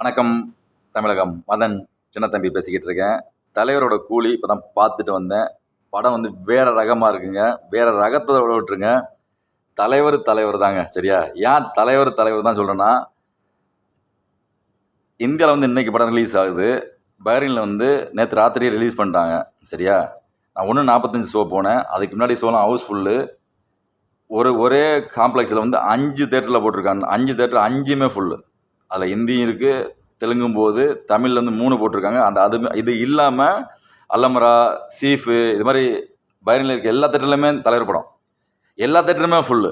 வணக்கம் தமிழகம். மதன் சின்னத்தம்பி பேசிக்கிட்டு இருக்கேன். தலைவரோட கூலி இப்போ தான் பார்த்துட்டு வந்தேன். படம் வந்து வேறு ரகமாக இருக்குங்க. வேறு ரகத்தை விட்டுருங்க. தலைவர் தலைவர் தாங்க சரியா? ஏன் தலைவர் தலைவர் தான் சொல்கிறேன்னா இந்தியாவில் வந்து இன்றைக்கி படம் ரிலீஸ் ஆகுது. பஹ்ரைனில் வந்து நேற்று ராத்திரியே ரிலீஸ் பண்ணிட்டாங்க சரியா? நான் ஒன்று நாற்பத்தஞ்சு ஷோ போனேன். அதுக்கு முன்னாடி ஷோலாம் ஹவுஸ்ஃபுல்லு ஒரு ஒரே காம்ப்ளெக்ஸில் வந்து அஞ்சு தேட்டரில் போட்டிருக்காங்க. அஞ்சு தேட்டர் அஞ்சுமே ஃபுல்லு அதில் ஹிந்தியும் இருக்குது தெலுங்கும் போது தமிழில் வந்து மூணு போட்டிருக்காங்க. அந்த அது இது இல்லாமல் அல்லமரா சீஃபு இது மாதிரி பயனில் இருக்க எல்லா தேட்டர்லையுமே தலைவர் படம். எல்லா தேட்டருமே ஃபுல்லு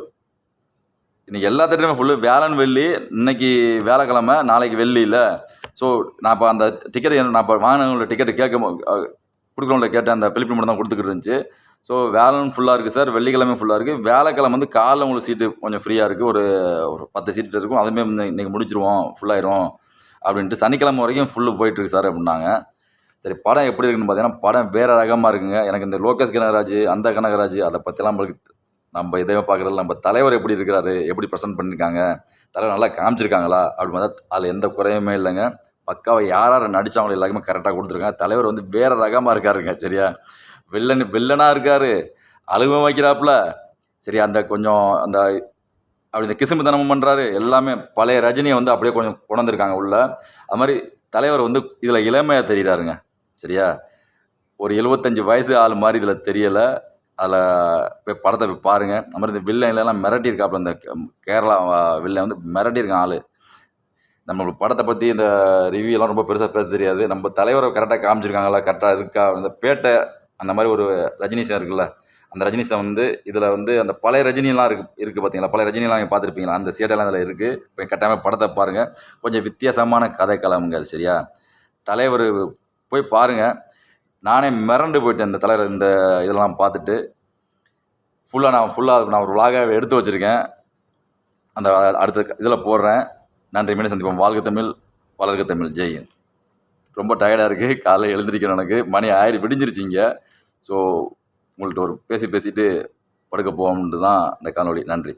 இன்றைக்கி எல்லா தேட்டருமே ஃபுல்லு வேலன் வெள்ளி இன்றைக்கி வேலைக்கிழமை நாளைக்கு வெள்ளியில். ஸோ நான் இப்போ அந்த டிக்கெட் நான் இப்போ வாங்கினவங்களோட டிக்கெட்டு கேட்க கொடுக்குறவங்கள கேட்டேன். அந்த பிலிப்பின் மட்டும் தான் கொடுத்துக்கிட்டு இருந்துச்சு. ஸோ வேலன் ஃபுல்லாக இருக்குது சார் வெள்ளிக்கிழமை ஃபுல்லாக இருக்குது வேலைக்கிழமை வந்து காலைல உங்களுக்கு சீட்டு கொஞ்சம் ஃப்ரீயாக இருக்குது ஒரு ஒரு பத்து சீட்டு இருக்கும். அதுவுமே இன்றைக்கி முடிச்சிருவோம். ஃபுல்லாயிரும் அப்படின்ட்டு சனிக்கிழமை வரைக்கும் ஃபுல்லு போயிட்டுருக்கு சார் அப்படின்னாங்க. சரி படம் எப்படி இருக்குன்னு பார்த்தீங்கன்னா படம் வேறு ரகமாக இருக்குங்க. எனக்கு இந்த லோகேஷ் கனகராஜ் அந்த கனகராஜ் அதை பற்றிலாம் நம்மளுக்கு நம்ம இதை பார்க்குறதில்ல நம்ம தலைவர் எப்படி இருக்கிறாரு எப்படி ப்ரெசென்ட் பண்ணியிருக்காங்க தலைவர் நல்லா காமிச்சிருக்காங்களா அப்படின்னு பார்த்தா அதில் எந்த குறையுமே இல்லைங்க. பக்காவை யார் யார் நடித்தாங்களோ எல்லாருக்குமே கரெக்டாக கொடுத்துருக்காங்க. தலைவர் வந்து வேறு ரகமாக இருக்காருங்க சரியா? வில்லன் வில்லனாக இருக்கார். அழுவ வைக்கிறாப்புல. சரி அந்த கொஞ்சம் அந்த அப்படி இந்த கிசும்புத்தனமும் பண்ணுறாரு எல்லாமே பழைய ரஜினியை வந்து அப்படியே கொஞ்சம் கொண்டிருக்காங்க உள்ள. அது மாதிரி தலைவர் வந்து இதில் இளமையாக தெரிகிறாருங்க சரியா? ஒரு எழுபத்தஞ்சி வயசு ஆள் மாதிரி இதில் தெரியலை. அதில் போய் படத்தை போய் பாருங்கள் அது மாதிரி இந்த வில்லன்லாம் மிரட்டியிருக்காப்புல இந்த கேரளா வில்லன் வந்து மிரட்டியிருக்கான் ஆள். நம்ம படத்தை பற்றி இந்த ரிவ்யூலாம் ரொம்ப பெருசாக பேச தெரியாது. நம்ம தலைவரை கரெக்டாக காமிச்சிருக்காங்களா கரெக்டாக இருக்கா? அந்த பேட்டை அந்த மாதிரி ஒரு ரஜினி சார் இருக்குல்ல அந்த ரஜினி சார் வந்து இதில் வந்து அந்த பழைய ரஜினிலாம் இருக்குது இருக்குது பார்த்தீங்களா பழைய ரஜினிலாம் நீங்கள் பார்த்துருப்பீங்களா? அந்த சேட்டெல்லாம் இதில் இருக்குது இப்போ கட்டாயமாக படத்தை பாருங்கள் கொஞ்சம் வித்தியாசமான கதை கலமுங்க அது சரியா? தலைவர் போய் பாருங்கள் நானே மிரண்டு போயிட்டேன் இந்த தலைவர் இந்த இதெல்லாம் பார்த்துட்டு. ஃபுல்லாக நான் ஃபுல்லாக நான் ஒரு விலாக எடுத்து வச்சுருக்கேன். அந்த அடுத்த இதில் போடுறேன். நன்றி மீண்டும் சந்திப்போம். வாழ்க தமிழ் வளர்க தமிழ். ஜெயின் ரொம்ப டயர்டாக இருக்குது காலையில் எழுந்திரிக்கணும் எனக்கு. மணி ஆயிரம் விடிஞ்சிருச்சிங்க ஸோ உங்கள்கிட்ட ஒரு பேசி பேசிட்டு படுக்க போவோம்ன்ட்டு தான் இந்த காணொலி நன்றி.